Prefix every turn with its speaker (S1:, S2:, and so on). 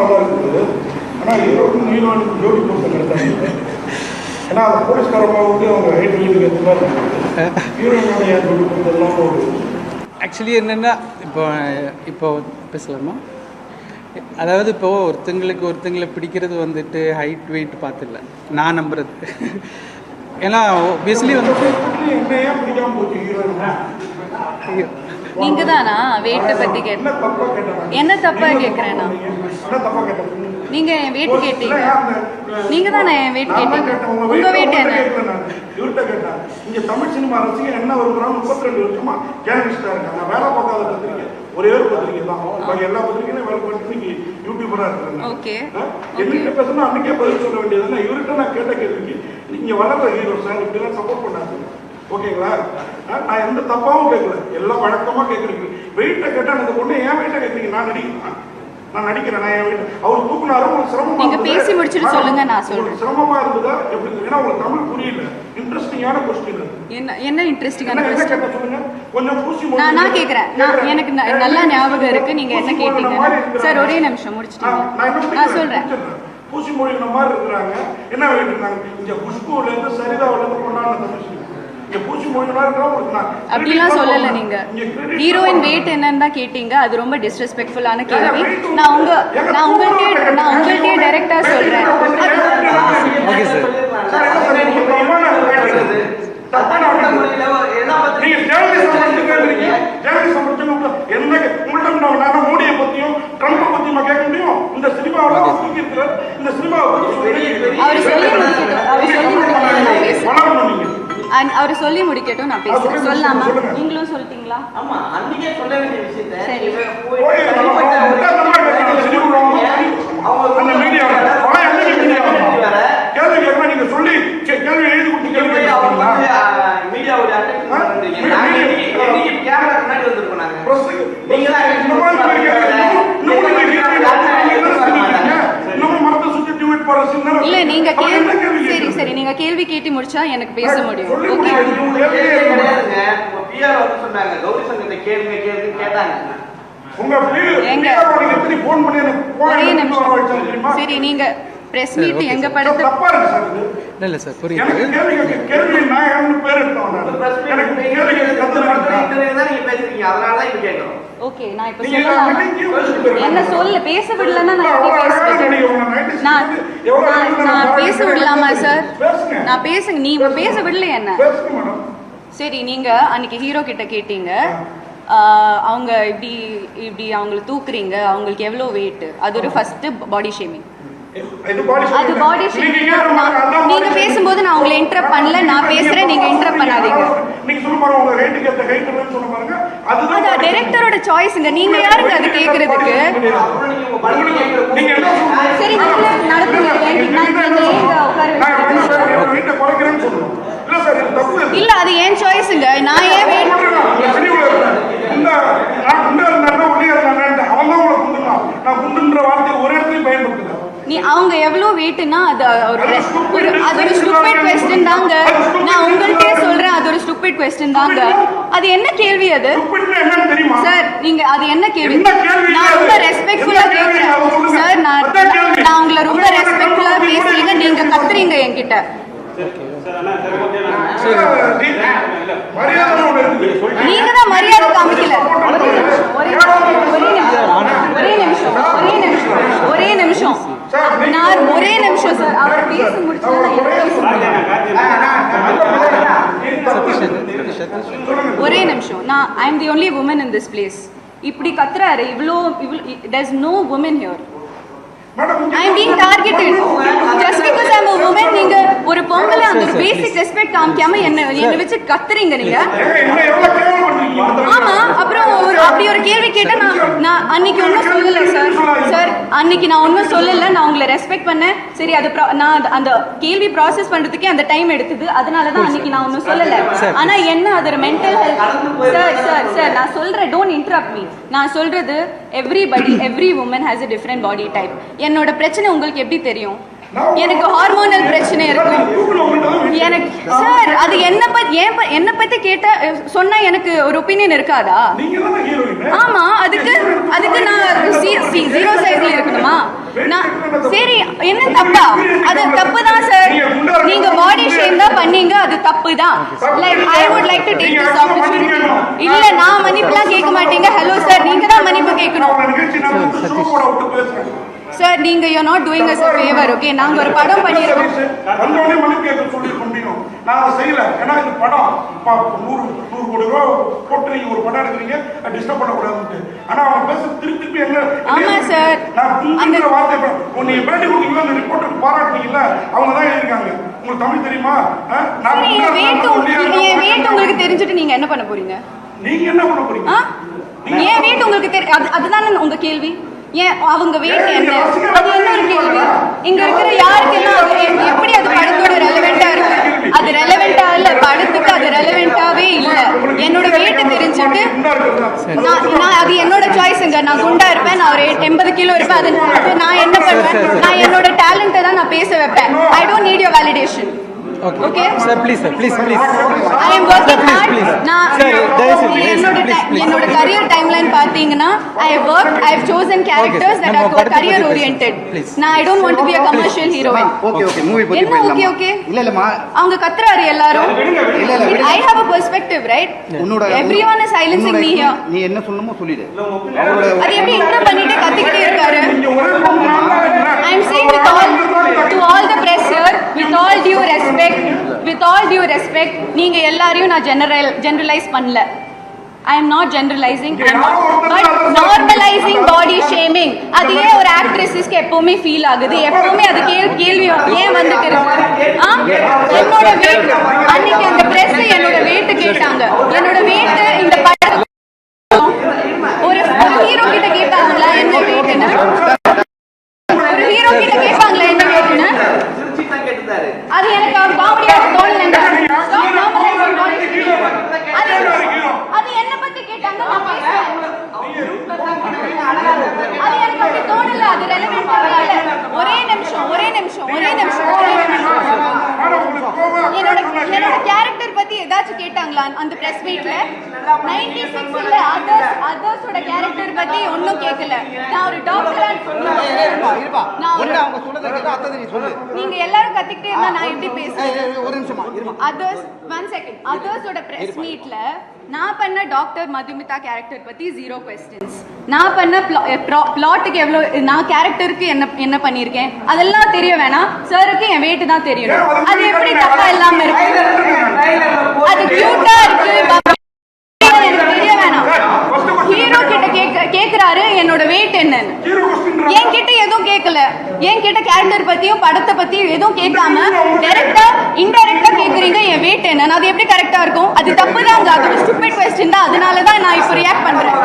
S1: நல்லா இருக்குது. ஆனால் ஹீரோக்கும் ஹீரோயினுக்கு ஜோடி பொருத்தம் கிடைச்சாங்க ஏன்னா அந்த போலீஸ்காரமாக வந்து அவங்க ஹைட் வீட்டுக்கு ஏற்ற மாதிரி ஏன் ஜோடி இல்லாமல் ஒரு
S2: ஆக்சுவலி என்னென்னா இப்போ இப்போ பேசலாமா? அதாவது இப்போ ஒருத்தங்களுக்கு ஒருத்தங்களை பிடிக்கிறது வந்துட்டு ஹைட் வெயிட் பார்த்துல நான் நம்புறது. ஏன்னா ஒபியஸ்லி வந்துட்டு
S3: நீங்க தானா வெயிட்டை பத்தி கேட்ட
S1: என்ன தப்பா
S3: கேக்குறேன்? நான் நீங்க என் வெயிட் கேட்டீங்க. நீங்க தானே என் வெயிட் கேட்டீங்க?
S1: கேட்டேன், உங்க
S3: வெயிட் என்ன.
S1: இவர்கிட்ட கேட்டேன். இங்க தமிழ் சினிமா ரசிகர் என்ன விரும்புறாங்க முப்பத்தி ரெண்டு வருஷமா ஜேர்னலிஸ்டா இருக்காங்க. நான் வேலை பார்க்காத பத்திரிக்கை. ஒரே ஒரு பத்திரிக்கை தான். பாக்கி எல்லா பத்திரிக்கையும் வேலை பார்த்து இன்னைக்கு யூடியூபரா இருக்காங்க.
S3: ஓகே.
S1: என்னகிட்ட பேசணும் அன்னைக்கே பதில் சொல்ல வேண்டியது இவர்கிட்ட நான் கேட்ட கேள்விக்கு நீங்க வளர்ற சார் இப்படிலாம் சப்போர்ட் பண்ணாது ஓகேங்களா? நான் எந்த தப்பாவும் கேட்கல. எல்லாம் வழக்கமா கேட்குறீங்க. வெயிட்டை கேட்டா அந்த பொண்ணு ஏன் வெயிட்டை கேட்குறீங்க. நான் நடிக்கிறேன் நான் நடிக்கிறேன். நான் என் அவர் தூக்குனாரு உங்களுக்கு சிரமமா
S3: நீங்க
S1: இருந்தது.
S3: பேசி முடிச்சிட்டு சொல்லுங்க, நான் சொல்றேன்.
S1: சிரமமா இருந்ததா? எப்படி ஏன்னா உங்களுக்கு தமிழ் புரியல. இன்ட்ரெஸ்டிங்கான கொஸ்டின்
S3: என்ன என்ன இன்ட்ரெஸ்டிங்கான கொஸ்டின்
S1: சொல்லுங்க? கொஞ்சம் பூசி
S3: நான் நான் கேக்குறேன் நான் எனக்கு நல்லா ஞாபகம் இருக்கு. நீங்க என்ன கேட்டீங்க சார் ஒரே நிமிஷம் முடிச்சிட்டீங்க
S1: நான்
S3: சொல்றேன்.
S1: பூசி மொழிகிற மாதிரி இருக்கிறாங்க. என்ன வேண்டிட்டு இருந்தாங்க இங்க குஷ்புல இருந்து சரிதாவில இருந்து கொண்டாட தமிழ்
S3: அப்படிலாம் சொல்லல நீங்க. ஹீரோயின் வெயிட் என்னன்னு தான் கேட்டீங்க. அது ரொம்ப டிஸ்ரெஸ்பெக்ட்ஃபுல்லான கேள்வி. நான் உங்க நான் உங்கள்கிட்ட நான் உங்கள்கிட்ட டைரக்டா சொல்றேன்.
S1: மோடியை பத்தியும் ட்ரம்ப்பை பத்தியுமா கேட்க முடியும்? இந்த சினிமாவில் இந்த சினிமாவை
S3: அவர் சொல்லி முடிக்கட்டும் நான் பேசுறேன். சொல்லலாமா நீங்களும் சொல்லிட்டீங்களா?
S4: ஆமா அன்னைக்கே சொல்ல வேண்டிய விஷயத்தை
S3: சரி.
S1: நீங்க
S4: தான்
S3: இல்ல நீங்க கேள்வி சரி நீங்க கேள்வி கேட்டு முடிச்சா எனக்கு பேச முடியும் ஓகே
S4: பிஆர் வந்து சொன்னாங்க கௌரி சங்கத்தை கேளுங்க கேளுங்க கேட்டாங்க
S3: ஒரே நிமிஷம்? சரி நீங்க பிரஸ் மீட் எங்க. படத்து
S1: சார், தப்பா இருக்கு சார் இது.
S2: இல்லை இல்லை சார் புரியுது
S1: எனக்கு
S4: பேசுறீங்க அதனால தான் இப்ப கேட்கறோம்
S3: ஓகே நான் இப்ப சொல்லலாம். என்ன சொல்ல பேச விடலன்னா நான் எப்படி
S1: 90s
S3: நான் நான் பேச விடலாமா சார். நான் பேசுங்க. நீ பேச விடல என்ன. சரி நீங்க அன்னைக்கு ஹீரோ கிட்ட கேட்டீங்க. அவங்க இப்படி இப்படி அவங்கள தூக்குறீங்க. அவங்களுக்கு எவ்வளோ வெயிட் அது ஒரு ஃபர்ஸ்ட் பாடி ஷேமிங் அது. பாடி ஷேமிங் பேசும்போது நான் உங்களை இன்டரப்ட் பண்ணல. நான் பேசுறேன் நீங்க இன்டரப்ட் பண்ணாதீங்க.
S1: நீங்க சொல்ல பாருங்க உங்க ஹைட்டுக்கு ஏத்த ஹைட் இல்லைன்னு சொன்ன பாருங்க அதுதான்
S3: அது
S1: body shaming.
S3: டைரக்டரோட சாய்ஸ்ங்க நீங்க யாருங்க அது கேக்குறதுக்கு? சரி நடத்துங்க.
S1: இல்ல
S3: அது ஏன் சாய்ஸுங்க நான் ஏன் வெயிட்
S1: சொல்றேன், இந்த சினிமால இருக்கேன். இந்த நான் குண்டா இருந்தாருன்னா ஒல்லியா இருந்தாருன்னா அவன் தான் உங்களை குண்டுனான். நான் குண்டுன்ற வார்த்தையை ஒரு இடத்துலயும் பயன்படுத்தல.
S3: நீ அவங்க எவ்வளவு வெயிட்னா அது ஒரு அது ஒரு ஸ்டூபிட் கொஸ்டின் தாங்க. நான் உங்கள்கிட்டயே சொல்றேன் அது ஒரு ஸ்டூபிட் கொஸ்டின் தாங்க. அது என்ன கேள்வி அது? சார் நீங்க அது என்ன கேள்வி? நான்? ரொம்ப ரெஸ்பெக்ட்ஃபுல்லா
S1: என்ன கேள்வி?
S3: கேக்குறேன்.
S1: அதை சொல்லுங்க.
S3: சார் நான். நான் உங்களை ரொம்ப
S1: அதான்
S3: ரெஸ்பெக்ட்ஃபுல்லா
S1: கேள்வி.
S3: பேசுறீங்க. நீங்க கத்துறீங்க என்கிட்ட. நீங்க தான் மரியாதை காமிக்கல. ஒரே நிமிஷம். ஒரே நிமிஷம். ஒரே நிமிஷம். நான் ஒரே நிமிஷம் சார் அவர் பேசி முடிச்சா பேச ஒரே நிமிஷம். நான் I am the only woman in this place இப்படி கத்துறாரு இவ்வளோ இவ்வளோ there's no women I am being targeted just because I am woman நீங்க ஒரு பொம்பளை அந்த ஒரு பேசிக் ரெஸ்பெக்ட் காமிக்காம என்ன என்ன வச்சு கத்துறீங்க நீங்க. ஆமா அப்புறம் ஒரு அப்படி ஒரு கேள்வி கேட்டா நான் நான் அன்னைக்கு ஒன்றும் சொல்லல சார் சார். அன்னைக்கு நான் ஒன்றும் சொல்லல. நான் உங்களை ரெஸ்பெக்ட் பண்ணேன். சரி அது நான் அந்த- கேள்வி ப்ராசஸ் பண்றதுக்கே அந்த டைம் எடுத்தது. அதனால தான் அன்னைக்கு நான் ஒன்றும் சொல்லல. ஆனா என்ன அது ஒரு mental health sir sir sir நான் சொல்றேன். டோன்ட் இன்டரப்ட் மீ நான் சொல்றது everybody every woman has a different body type என்னோட பிரச்சனை உங்களுக்கு எப்படி தெரியும்? எனக்கு ஹார்மோனல் பிரச்சனை இருக்கும் எனக்கு சார் அது என்ன பத்தி ஏன் என்ன பத்தி கேட்டா சொன்னா எனக்கு ஒரு ஒப்பீனியன் இருக்காதா? ஆமா அதுக்கு அதுக்கு நான் ஜீரோ சைஸ்ல இருக்கணுமா?
S1: தப்பு?
S3: சரி என்ன தப்பா? அது? தப்பு தான் சார்
S1: நீங்க
S3: பாடி ஷேம் தான் பண்ணீங்க அது தப்பு தான். Like I would like to take this opportunity. இல்ல நான் மன்னிப்புலாம் கேட்க மாட்டீங்க. ஹலோ சார் நீங்க தான் மன்னிப்பு கேட்கணும். சார் நீங்க you not doing us favour okay நாங்க ஒரு படம் பண்ணிருக்கோம்.
S1: வந்தோடனே மன்னிப்பு கேட்க சொல்லியிருக்க முடியும் நான் அதை செய்யல. ஏன்னா இது படம். நூறு நூறு கோடி ரூபா போட்டு நீங்க ஒரு படம் எடுக்கிறீங்க டிஸ்டர்ப் பண்ணக்கூடாதுன்ட்டு. ஆனா அவங்க பேச திருப்பி திருப்பி என்ன?
S3: ஆமா சார்.
S1: நான்
S3: அந்த-
S1: வார்த்தை உன்னை பேட்டி கொடுத்தீங்களா அந்த ரிப்போர்ட்டர் பாராட்டுனீங்கல்ல அவங்க தான் எழுதிருக்காங்க உங்களுக்கு தமிழ் தெரியுமா? நான்
S3: உங்களுக்கு தெரிஞ்சுட்டு நீங்க என்ன பண்ண போறீங்க?
S1: நீங்க என்ன பண்ண போறீங்க?
S3: என் வீட்டு உங்களுக்கு தெரி அது அதுதானே உங்க கேள்வி? ஏன் அவங்க வீட்டு என்ன? அது என்ன ஒரு கேள்வி இங்க இருக்கிற யாருக்கெல்லாம் எப்படி அது படத்தோட ரெலவெண்டா இருக்கு? அது ரெலவெண்டா இல்ல படத்துக்கு அது ரெலவெண்டாவே இல்ல. என்னோட வீட்டு தெரிஞ்சுட்டு நான் அது என்னோட சாய்ஸுங்க நான் குண்டா இருப்பேன் நான் ஒரு எண்பது கிலோ இருப்பேன். அது நான் என்ன பண்ணுவேன்? நான் என்னோட டேலண்ட்டை தான் நான் பேச வைப்பேன். I don't need your validation
S2: okay
S3: Okay.
S2: Sir please sir please please
S3: I heard
S2: please.
S3: நான் என்னோட. என்னோட career I work I have chosen characters
S2: sir.
S3: that
S2: நம்ம
S3: are
S2: படத்தை
S3: career
S2: பத்தி
S3: oriented
S2: பேசுவோம். Please.
S3: நான் I don't want to be a commercial heroine
S5: okay okay movie பத்தி
S3: என்ன okay, okay?
S5: இல்ல இல்லம்மா
S3: அவங்க கத்துறாரு எல்லாரும்
S5: இல்ல இல்ல.
S3: I have a perspective right
S5: உன்னோட
S3: everyone is silencing
S5: உன்னோட
S3: me here
S5: நீ என்ன சொல்லணுமோ சொல்லிடு அவரோட
S3: அது எப்படி இக்னோர் பண்ணிட்டு கத்திக்கிட்டே இருக்காரு. I am saying with all to all the press here, with all due respect, with all due respect, நீங்க எல்லாரையும் நான் general generalize பண்ணல. Generalizing. I am not, but normalizing body shaming. அது ஏன் ஒரு ஆக்ட்ரஸஸ்க்கு எப்பவுமே ஃபீல் ஆகுது? எப்பவுமே அது கேள்வி கேள்வி ஏன் வந்துட்டு இருக்கு? ஆ? என்னோட weight. அன்னைக்கு அந்த பிரஸ் என்னோட weight கேட்டாங்க. என்னோட weight இந்த படம் ஒரு ஹீரோ கிட்ட கேட்டாங்களா என்ன வெயிட்னு ஒரு ஹீரோ கிட்ட கேட்பாங்களா என்ன வெயிட்னு
S4: திருச்சி தான் கேட்டுட்டாரு
S3: அது எனக்கு அவர் காமெடியாக தோணலைங்க Stop normalizing body shaming. அது அது என்ன பத்தி கேட்டாங்க நான் பேசுறேன் அது எனக்கு அப்படி தோணல அது ரெலவெண்டாவே இல்ல ஒரே நிமிஷம் ஒரே நிமிஷம் ஒரே நிமிஷம் ஒரே நிமிஷம்
S1: மேடம், உங்களுக்கு கோவம்
S3: என்னோட என்னோட கேரக்டர் பத்தி ஏதாச்சும் கேட்டாங்களா அந்த பிரஸ் மீட்ல 96 இல்ல அதர்ஸ் அதர்ஸோட கேரக்டர் பத்தி ஒண்ணும் கேட்கல நான் ஒரு டாக்டர்
S5: இருப்பா இருப்பா.
S3: நான் ஒரு
S5: ஒண்ணு அவங்க சொல்றதை கேட்டா அத்தை நீ சொல்லு.
S3: நீங்க எல்லாரும் கத்திக்கிட்டே இருந்தா நான் எப்படி
S5: ஒரு நிமிஷமா இருமா.
S3: அதர்ஸ் ஒன் செகண்ட் அதர்ஸோட பிரஸ் மீட்ல நான் பண்ண டாக்டர் மதுமிதா கேரக்டர் பத்தி ஜீரோ கொஸ்டின்ஸ் நான் பண்ண பிளாட்டுக்கு எவ்வளவு நான் கேரக்டருக்கு என்ன என்ன பண்ணியிருக்கேன்? அதெல்லாம் தெரிய வேணாம். சாருக்கு என் weight தான் தெரியணும் அது எப்படி தப்பா இல்லாம இருக்கு. அது கியூட்டா இருக்கு எனக்கு தெரிய வேணாம் ஹீரோ கிட்ட கேக்க கேக்குறாரு என்னோட என்னன்னு? என்கிட்ட எதுவும் கேட்கல என்கிட்ட கேரக்டர் பத்தியும் படத்தை பத்தியும் எதுவும் கேட்காம டைரக்டா இன்டைரக்டா கேக்குறீங்க என் வெயிட் என்ன அது எப்படி கரெக்டா இருக்கும்? அது தப்பு தான் அது ஸ்டூபிட் கொஸ்டின் தான். அதனால தான் நான் இப்போ ரியாக்ட் பண்றேன்.